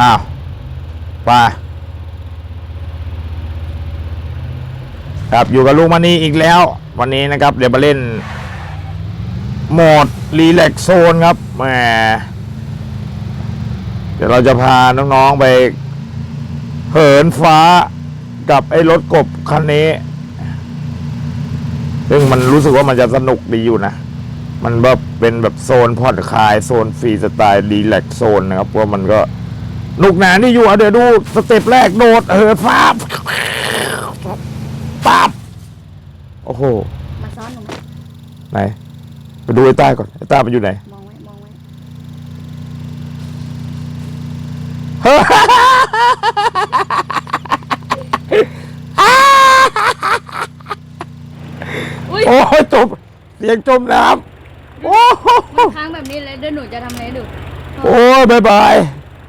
อ้าวไปครับอยู่กับลุงมณีอีกแล้ว วันนี้นะครับ เดี๋ยวมาเล่น โหมดรีแลกโซนครับแหมเดี๋ยวเราจะพาน้องๆไป เหินฟ้ากับไอ้รถกบคันนี้ ซึ่งมันรู้สึกว่ามันจะสนุกดีอยู่นะ มันแบบเป็นแบบโซนผ่อนคลาย โซนฟรีสไตล์รีแลกโซนนะครับเพราะมันก็ หนุกหนานี่อยู่อะเดี๋ยวดูสเต็ปแรกโดดเหินฟ้าปั๊บโอ้โห มาซ้อนหนูไหมไหนไปดูไอ้ต้าก่อนไอ้ต้ามันอยู่ไหนมองไว้ มองไว้ อุ้ยโอ้ยจมเสียงจมน้ำโอ้โหมันค้างแบบนี้เลยเดี๋ยวหนูจะทำอะไรให้ดู โอ้ยบายบาย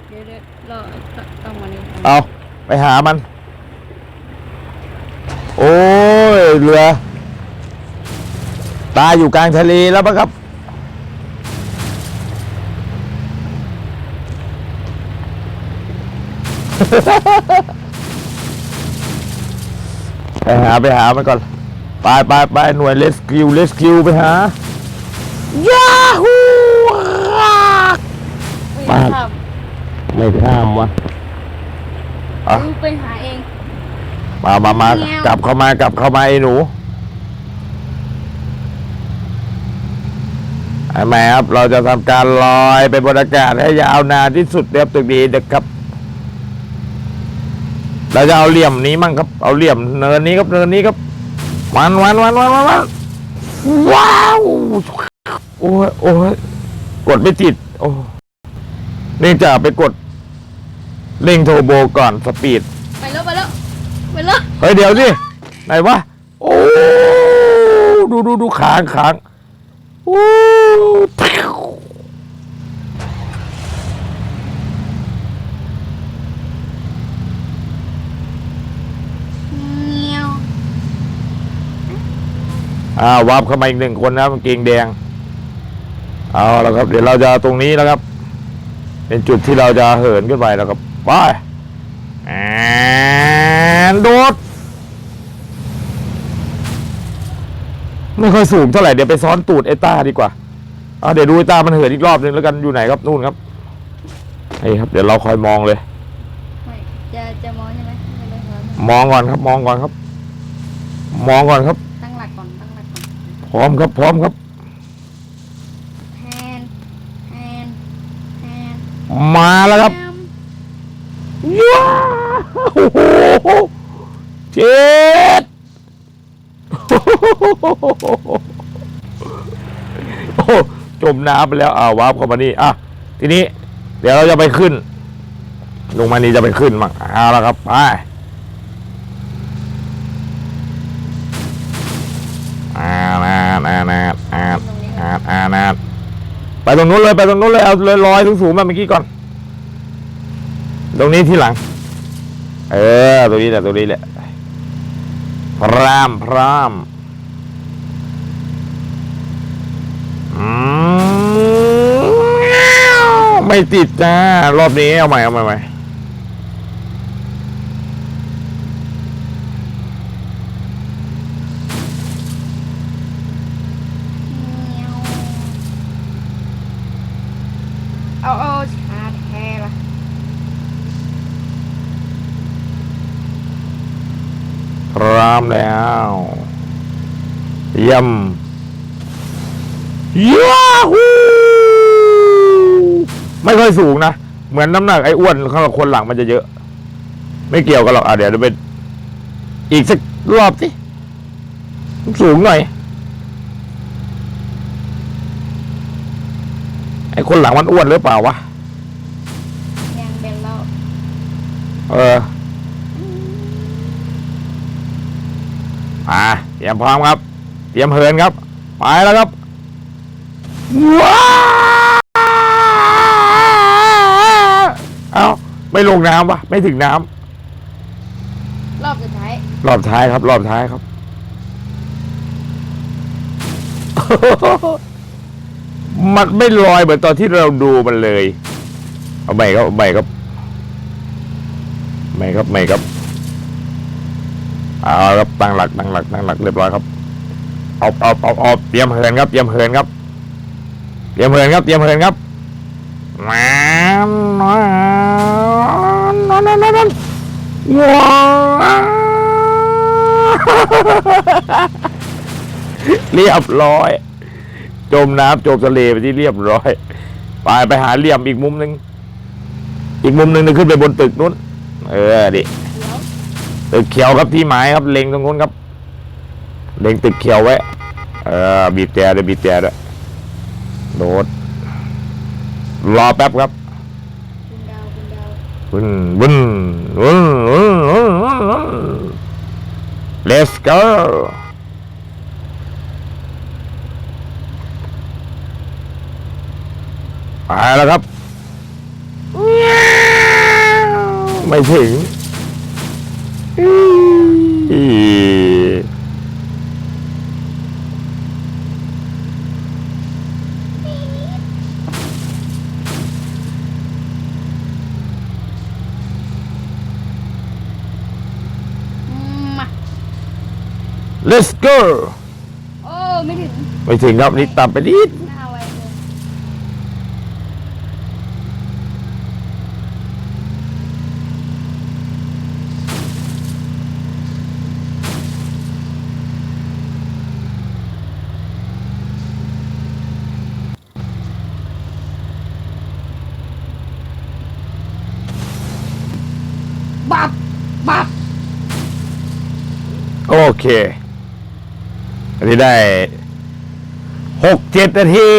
เดี๋ยวเดี๋ยวเราต้องมานี่ เอาไปหามัน โอ้ยเรือ ตายอยู่กลางทะเลแล้วปะครับ ไปหาไปหามันก่อน ไปไปไปหน่วยเลสคิวเลสคิวไปหายาฮูไปทไม่ข้ามวะำ อะดูไปหาเอง มามามาแมว กลับเข้ามากลับเข้ามาไอ้หนูไอ้แม่ครับเราจะทำการลอยไปบนอากาศให้ยาวนานที่สุดเรียบตึกดีเด็กครับ เราจะเอาเหลี่ยมนี้มั่งครับ เอาเหลี่ยมเนินนี้ครับเนินนี้ครับวันวันวันวันวันวันว้าวโอ้ยโอ้ยกดไม่ติดโอ้ เนื่องจากไปกด เร่งโทรโบก่อนสปีด ไปแล้วไปแล้วไปแล้วเฮ้ยเดี๋ยวสิไหนวะโอ้ดูดูดูขางขางโอ้พิ้วเงี้ยวอ่าวาบเข้ามาอีกหนึ่งคนนะกางเกงแดง เอาแล้วครับ เดี๋ยวเราจะตรงนี้แล้วครับ เป็นจุดที่เราจะเหินขึ้นไปแล้วครับ ไปแอนโดดไม่ค่อยสูงเท่าไหร่เดี๋ยวไปซ้อนตูดไอ้ต้าดีกว่าอ่าเดี๋ยวดูไอ้ต้ามันเหินอีกรอบนึงแล้วกันอยู่ไหนครับนู่นครับนี่ครับ เดี๋ยวเราคอยมองเลยไม่จะจะมองใช่ไหมไม่ไม่มองมองก่อนครับ มองก่อนครับ มองก่อนครับ ตั้งหลักก่อนตั้งหลักก่อนพร้อมครับ พร้อมครับ แทนแทนแทน มาแล้วครับ แทน ว้าวโอ้โหเจ็ด โอ้จมน้ำไปแล้วอ่าวาร์ปเข้ามานี่อะทีนี้ เดี๋ยวเราจะไปขึ้น ลงมานี่จะไปขึ้นมั่งเอาละครับไปอานานานาอ่าตรงนี้อ่าอ่านาไปตรงนู้นเลยไปตรงนู้นเลยเอาเลยลอยสูงๆมาเมื่อกี้ก่อน ตรงนี้ที่หลัง เออ ตรงนี้แหละตรงนี้แหละพรามพรามอืม ไม่ติดจ้ารอบนี้เอาใหม่เอาใหม่เอาใหม่เงี้ยวเอาเอาชาแท้ละพรามแล้วเยี่ยม ยาฮูไม่ค่อยสูงนะ เหมือนน้ำหนักไอ้อ้วนข้างคนหลังมันจะเยอะ ไม่เกี่ยวกันหรอกอะเดี๋ยวจะเป็นอีกสักรอบสิ สูงหน่อย ไอ้คนหลังมันอ้วนหรือเปล่าวะ ยังเป็นเราเออ อ่าเตรียมพร้อมครับ เตรียมเหินครับ ไปแล้วครับ ว้าวเอาไม่ลงน้ำวะไม่ถึงน้รอบสุดท้ายำรอบท้ายครับ รอบท้ายครับ มันไม่ลอยเหมือนตอนที่เราดูมันเลย เอาใหม่ครับเอาใหม่ครับไม่ครับไม่ครับเอาครับตั้งหลักตั้งหลักตั้งหลักเรียบร้อยครับเอาเอาเอาเอาเตรียมเหินครับเตรียมเหินครับ เตรียมเหินครับเตรียมเหินครับว้านั่นนั่นนนว้าวเรียบร้อย จมน้ำจมทะเลไปที่เรียบร้อย ไปไปหาเหลี่ยมอีกมุมหนึ่งอีกมุมหนึ่งขึ้นไปบนตึกนู้น เออดิตึกเขียวครับที่หมายครับเล็งตรงนู้นครับ เล็งตึกเขียวไว้ เออบีบแต่ด้วยบีบแต่ด้วย โดด รอแป๊บครับคุณดาวคุณดาววุ้นวุ้นวุ้นวุ้นวุ้นวุ้นวุ้น let's go ไปแล้วครับ ไม่ถึงอี๋ อืมมา let's go โอ้ไม่ถึงไม่ถึงครับนี่ต่ำไปนิดหน้าไวเลยบับบับ โอเคันนี้ได้หกเจ็ดนาที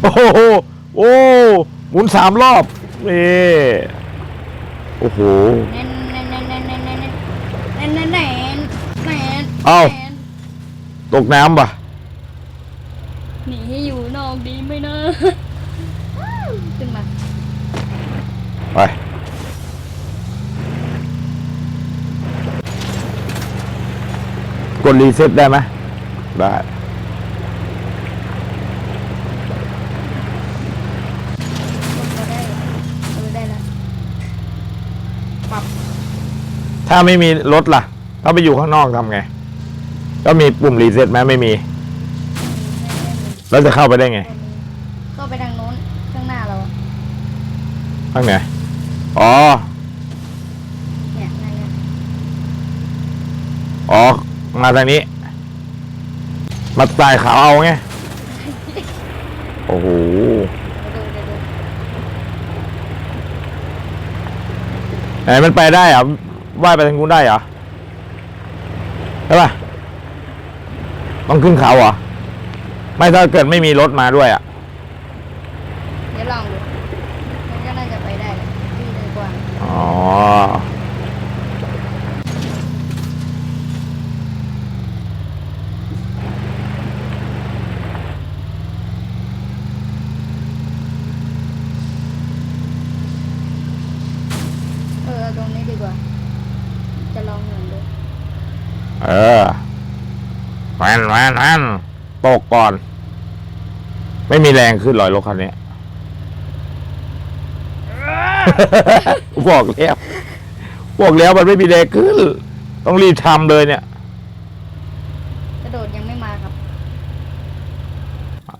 โอ้โหโอ้หมุนสามรอบนี่โอ้โหเอาตกน้ำปะหนีให้อยู่นอกดีไหมนะขึ้นมาไป กดรีเซ็ตได้ไหมได้กดก็ได้เออได้แล้วปรับถ้าไม่มีรถล่ะ ถ้าไปอยู่ข้างนอกทำไง ก็มีปุ่มรีเซ็ตไหมไม่มี แล้วจะเข้าไปได้ไง ก็ไปทางโน้นข้างหน้าเราอะข้างไหน อ๋อ เนี่ยนั่นไงอ๋อ มาทางนี้ มาใต้ขาวเอาไง โอ้โหเดี๋ยวดูเดี๋ยวดูไหนมันไปได้เหรอว่ายไปทางนู้นได้เหรอใช่ป่ะต้องขึ้นเขาเหรอ ไม่ถ้าเกิดไม่มีรถมาด้วยอะ เดี๋ยวลองดู มันก็น่าจะไปได้แหละที่เดินกว่าอ๋อเออเอาตรงนี้ดีกว่า จะลองหนึ่งดู เออแว นแวนแวนตกก่อน ไม่มีแรงขึ้นลอยรถคันนี้ บอกแล้วบอกแล้วมันไม่มีแรงขึ้น ต้องรีบทำเลยเนี่ย กระโดดยังไม่มาครับ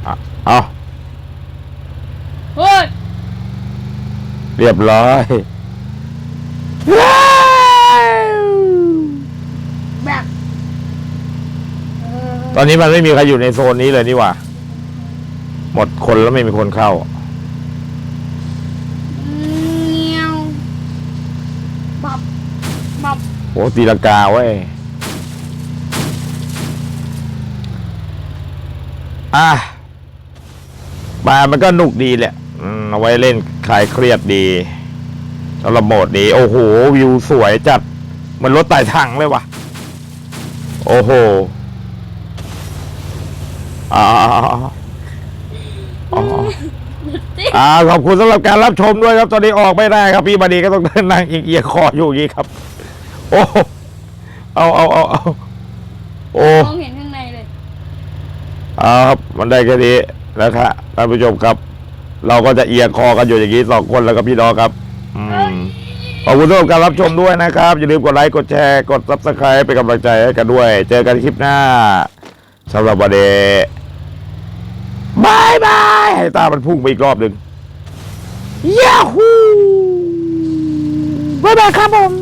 อะเอาเฮ้ย เรียบร้อย แบบเออ ตอนนี้มันไม่มีใครอยู่ในโซนนี้เลยนี่หว่า หมดคนแล้วไม่มีคนเข้า เงี้ยวบับบับโอ้ตีลังกาเว้ย อะมามันก็หนุกดีแหละอืมเอาไว้เล่นคลายเครียดดีสำหรับโหมดดีโอ้โห วิวสวยจัดเหมือนรถไต่ถังเลยว่ะ โอ้โห อ๋ออ๋ออ่าขอบคุณสำหรับการรับชมด้วยครับ ตอนนี้ออกไม่ได้ครับพี่บดีก็ต้องเดินนั่งเอียงคออยู่อย่างนี้ครับ โอ้เอาเอาเอาเอาโอ้มองเห็นข้างในเลยอ่าครับมันได้แค่นี้นะครับท่านผู้ชมครับ เราก็จะเอียงคอกันอยู่อย่างนี้สองคนแล้วกับพี่ดอครับอขอบคุณสำหรับการรับชมด้วยนะครับ อย่าลืมกดไลค์กดแชร์กดซับสไครป์เป็นกำลังใจให้กันด้วย เจอกันคลิปหน้าสำหรับวันเดย์ บายบายให้ตามันพุ่งไปอีกรอบหนึ่งยาฮูบายบายครับผม